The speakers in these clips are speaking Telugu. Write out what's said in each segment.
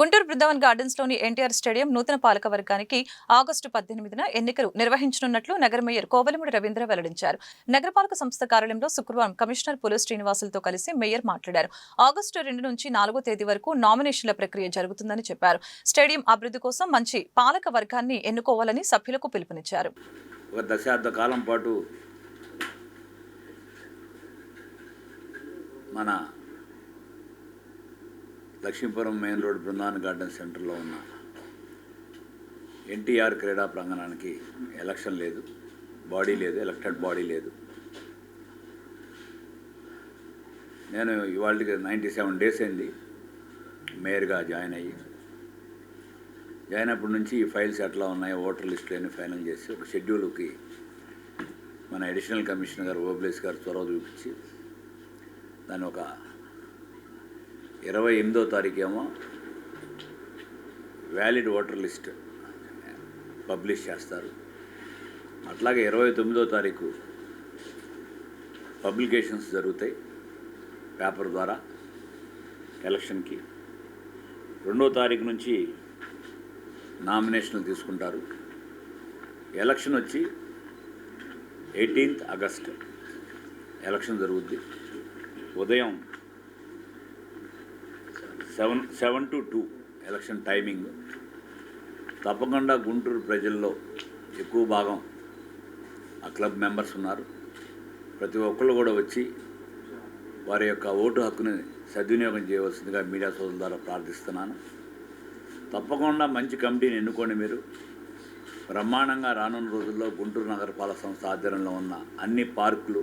గుంటూరు బృందావన్ గార్డెన్స్లోని ఎన్టీఆర్ స్టేడియం నూతన పాలక వర్గానికి ఆగస్టు పద్దెనిమిదిన ఎన్నికలు నిర్వహించనున్నట్లు నగర మేయర్ కోవలమూడి రవీంద్ర వెల్లడించారు. నగరపాలక సంస్థ కార్యాలయంలో శుక్రవారం కమిషనర్ పులు శ్రీనివాసులతో కలిసి మేయర్ మాట్లాడారు. ఆగస్టు రెండు నుంచి నాలుగో తేదీ వరకు నామినేషన్ల ప్రక్రియ జరుగుతుందని చెప్పారు. స్టేడియం అభివృద్ధి కోసం మంచి పాలక వర్గాన్ని ఎన్నుకోవాలని సభ్యులకు పిలుపునిచ్చారు. ఒక దశాబ్ద కాలం పాటు మన Lakshmipuram main road Brindavan garden సెంటర్లో ఉన్న ఎన్టీఆర్ క్రీడా ప్రాంగణానికి ఎలక్షన్ లేదు బాడీ లేదు ఎలక్టెడ్ బాడీ లేదు. నేను ఇవాళకి నైంటీ సెవెన్ డేస్ అయింది మేయర్గా జాయిన్ అయ్యి. జాయిన్ అయినప్పటి నుంచి ఈ ఫైల్స్ ఎట్లా ఉన్నాయో ఓటర్ లిస్టులు ఫైనల్ చేసి ఒక షెడ్యూల్కి మన అడిషనల్ కమిషనర్ గారు ఓబ్లేస్ గారు చొరవ చూపించి దాన్ని ఒక ఇరవై ఎనిమిదో తారీఖేమో వ్యాలిడ్ ఓటర్ లిస్ట్ పబ్లిష్ చేస్తారు. అట్లాగే ఇరవై తొమ్మిదో తారీఖు పబ్లికేషన్స్ జరుగుతాయి పేపర్ ద్వారా ఎలక్షన్కి. రెండో తారీఖు నుంచి నామినేషన్లు తీసుకుంటారు. ఎలక్షన్ వచ్చి ఎయిటీన్త్ ఆగస్ట్ ఎలక్షన్ జరుగుద్ది. ఉదయం seven seven to two election timing. తప్పకుండా గుంటూరు ప్రజల్లో ఎక్కువ భాగం ఆ క్లబ్ మెంబర్స్ ఉన్నారు. ప్రతి ఒక్కళ్ళు కూడా వచ్చి వారి యొక్క ఓటు హక్కుని సద్వినియోగం చేయవలసిందిగా మీడియా సోదరుల ద్వారా ప్రార్థిస్తున్నాను. తప్పకుండా మంచి కమిటీని ఎన్నుకోండి మీరు. బ్రహ్మాండంగా రానున్న రోజుల్లో గుంటూరు నగరపాలక సంస్థ ఆధ్వర్యంలో ఉన్న అన్ని పార్కులు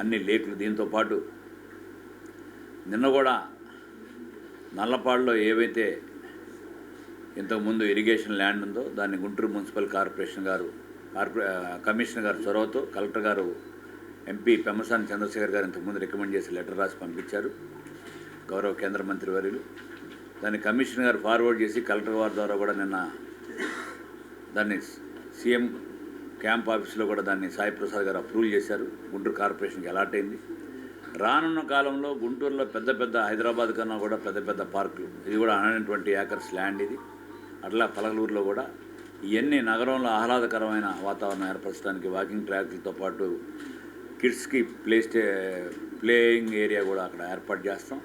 అన్ని లేకులు దీంతో పాటు నిన్న కూడా నల్లపాడులో ఏవైతే ఇంతకుముందు ఇరిగేషన్ ల్యాండ్ ఉందో దాన్ని గుంటూరు మున్సిపల్ కార్పొరేషన్ గారు కార్పొరే కమిషనర్ గారు చొరవతో కలెక్టర్ గారు ఎంపీ పెమ్మసాని చంద్రశేఖర్ గారు ఇంతకుముందు రికమెండ్ చేసి లెటర్ రాసి పంపించారు. గౌరవ కేంద్ర మంత్రి వర్యులు. దాన్ని కమిషనర్ గారు ఫార్వర్డ్ చేసి కలెక్టర్ వారి ద్వారా కూడా నిన్న దాన్ని సీఎం క్యాంప్ ఆఫీస్లో కూడా దాన్ని సాయి ప్రసాద్ గారు అప్రూవల్ చేశారు. గుంటూరు కార్పొరేషన్కి అలాట్ అయింది. రానున్న కాలంలో గుంటూరులో పెద్ద పెద్ద హైదరాబాద్ కన్నా కూడా పెద్ద పెద్ద పార్కులు. ఇది కూడా హండ్రెడ్ ట్వంటీ ఏకర్స్ ల్యాండ్ ఇది. అట్లా పలకలూరులో కూడా ఇవన్నీ నగరంలో ఆహ్లాదకరమైన వాతావరణం ఏర్పరచడానికి వాకింగ్ ట్రాక్లతో పాటు కిడ్స్కి ప్లే స్టే ప్లేయింగ్ ఏరియా కూడా అక్కడ ఏర్పాటు చేస్తాం.